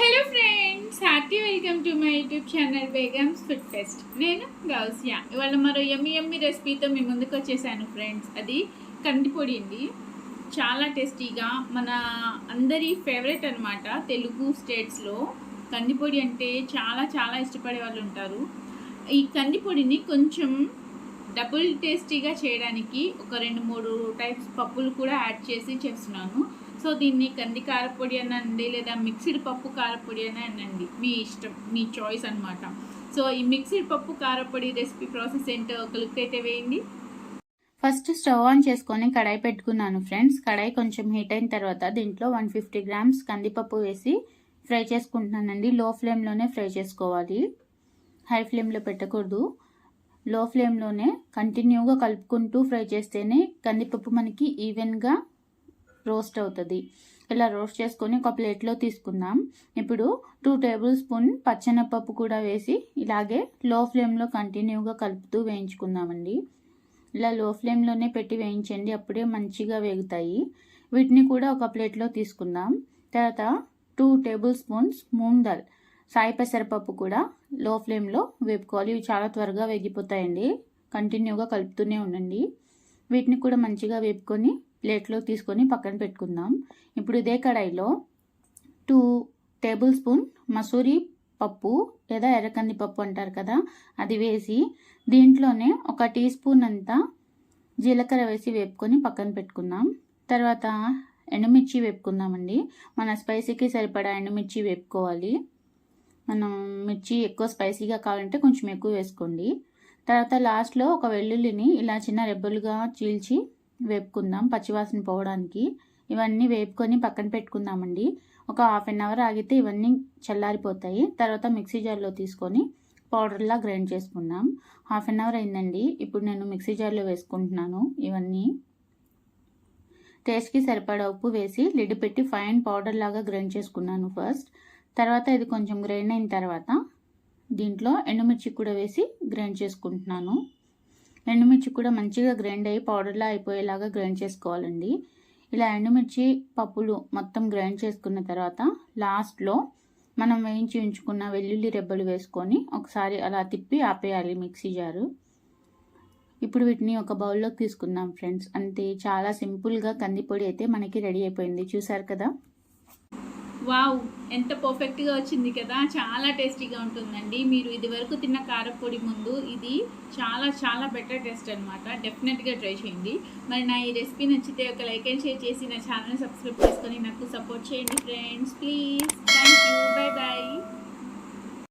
Hello friends happy welcome to my YouTube channel Begums food fest నేను గౌసియా. ఇవాళ మరో ఎమ్మి ఎమ్మి రెసిపీతో మీ ముందుకు వచ్చేసాను ఫ్రెండ్స్ అది కందిపొడి అండి. చాలా టేస్టీగా మన అందరి ఫేవరెట్ అనమాట తెలుగు స్టేట్స్లో కందిపొడి అంటే చాలా చాలా ఇష్టపడే వాళ్ళు ఉంటారు. ఈ కందిపొడిని కొంచెం డబుల్ టేస్టీగా చేయడానికి ఒక రెండు మూడు టైప్స్ పప్పులు కూడా యాడ్ చేసి చేస్తున్నాను. సో దీన్ని కంది కారపొడి అనండి లేదా మిక్సిడ్ పప్పు కారపొడి అని అనండి మీ ఇష్టం మీ చాయిస్ అనమాట సో ఈ మిక్సిడ్ పప్పు కారపొడి రెసిపీ ప్రాసెస్ ఏంటో ఒక అయితే వేయండి. ఫస్ట్ స్టవ్ ఆన్ చేసుకొని కడాయి పెట్టుకున్నాను ఫ్రెండ్స్. కడాయి కొంచెం హీట్ అయిన తర్వాత దీంట్లో వన్ ఫిఫ్టీ గ్రామ్స్ కందిపప్పు వేసి ఫ్రై చేసుకుంటున్నానండి. లో ఫ్లేమ్లోనే ఫ్రై చేసుకోవాలి. హై ఫ్లేమ్లో పెట్టకూడదు. లో ఫ్లేమ్లోనే కంటిన్యూగా కలుపుకుంటూ ఫ్రై చేస్తేనే కందిపప్పు మనకి ఈవెన్గా రోస్ట్ అవుతుంది. ఇలా రోస్ట్ చేసుకొని ఒక ప్లేట్లో తీసుకుందాం. ఇప్పుడు టూ టేబుల్ స్పూన్ పచ్చెనపప్పు కూడా వేసి ఇలాగే లో ఫ్లేమ్లో కంటిన్యూగా కలుపుతూ వేయించుకుందామండి. ఇలా లో ఫ్లేమ్లోనే పెట్టి వేయించండి. అప్పుడే మంచిగా వేగుతాయి. వీటిని కూడా ఒక ప్లేట్లో తీసుకుందాం. తర్వాత two tablespoons moong dal సాయి పెసరపప్పు కూడా లో ఫ్లేమ్లో వేపుకోవాలి. ఇవి చాలా త్వరగా వేగిపోతాయండి. కంటిన్యూగా కలుపుతూనే ఉండండి. వీటిని కూడా మంచిగా వేపుకొని ప్లేట్లో తీసుకొని పక్కన పెట్టుకుందాం. ఇప్పుడు ఇదే కడాయిలో టూ టేబుల్ స్పూన్ మసూరి పప్పు లేదా ఎర్రకంది పప్పు అంటారు కదా అది వేసి దీంట్లోనే ఒక టీ స్పూన్ అంతా జీలకర్ర వేసి వేపుకొని పక్కన పెట్టుకుందాం. తర్వాత ఎండుమిర్చి వేపుకుందామండి. మన స్పైసీకి సరిపడా ఎండుమిర్చి వేపుకోవాలి. మనం మిర్చి ఎక్కువ స్పైసీగా కావాలంటే కొంచెం ఎక్కువ వేసుకోండి. తర్వాత లాస్ట్లో ఒక వెల్లుల్లిని ఇలా చిన్న రెబ్బలుగా చీల్చి వేపుకుందాం పచ్చివాసన పోవడానికి. ఇవన్నీ వేపుకొని పక్కన పెట్టుకుందామండి. ఒక హాఫ్ అన్ అవర్ ఆగితే ఇవన్నీ చల్లారిపోతాయి. తర్వాత మిక్సీ జార్లో తీసుకొని పౌడర్లా గ్రైండ్ చేసుకుందాం. హాఫ్ అన్ అవర్ అయిందండి. ఇప్పుడు నేను మిక్సీ జార్లో వేసుకుంటున్నాను ఇవన్నీ. టేస్ట్కి సరిపడా ఉప్పు వేసి లిడ్ పెట్టి ఫైన్ పౌడర్ లాగా గ్రైండ్ చేసుకున్నాను ఫస్ట్. తర్వాత ఇది కొంచెం గ్రైండ్ అయిన తర్వాత దీంట్లో ఎండుమిర్చి కూడా వేసి గ్రైండ్ చేసుకుంటున్నాను. ఎండుమిర్చి కూడా మంచిగా గ్రైండ్ అయ్యి పౌడర్లా అయిపోయేలాగా గ్రైండ్ చేసుకోవాలండి. ఇలా ఎండుమిర్చి పప్పులు మొత్తం గ్రైండ్ చేసుకున్న తర్వాత లాస్ట్లో మనం వేయించి ఉంచుకున్న వెల్లుల్లి రెబ్బలు వేసుకొని ఒకసారి అలా తిప్పి ఆపేయాలి మిక్సీ జారు. ఇప్పుడు వీటిని ఒక బౌల్లోకి తీసుకుందాం ఫ్రెండ్స్. అంతే చాలా సింపుల్గా కందిపొడి అయితే మనకి రెడీ అయిపోయింది. చూసారు కదా? వావ్ ఎంత పర్ఫెక్ట్గా వచ్చింది కదా. చాలా టేస్టీగా ఉంటుందండి. మీరు ఇది వరకు తిన్న కారపొడి ముందు ఇది చాలా చాలా బెటర్ టేస్ట్ అనమాట డెఫినెట్గా ట్రై చేయండి. మరి నా ఈ రెసిపీ నచ్చితే ఒక లైక్ అండ్ షేర్ చేసి నా ఛానల్ సబ్స్క్రైబ్ చేసుకొని నాకు సపోర్ట్ చేయండి friends. Please. Thank you bye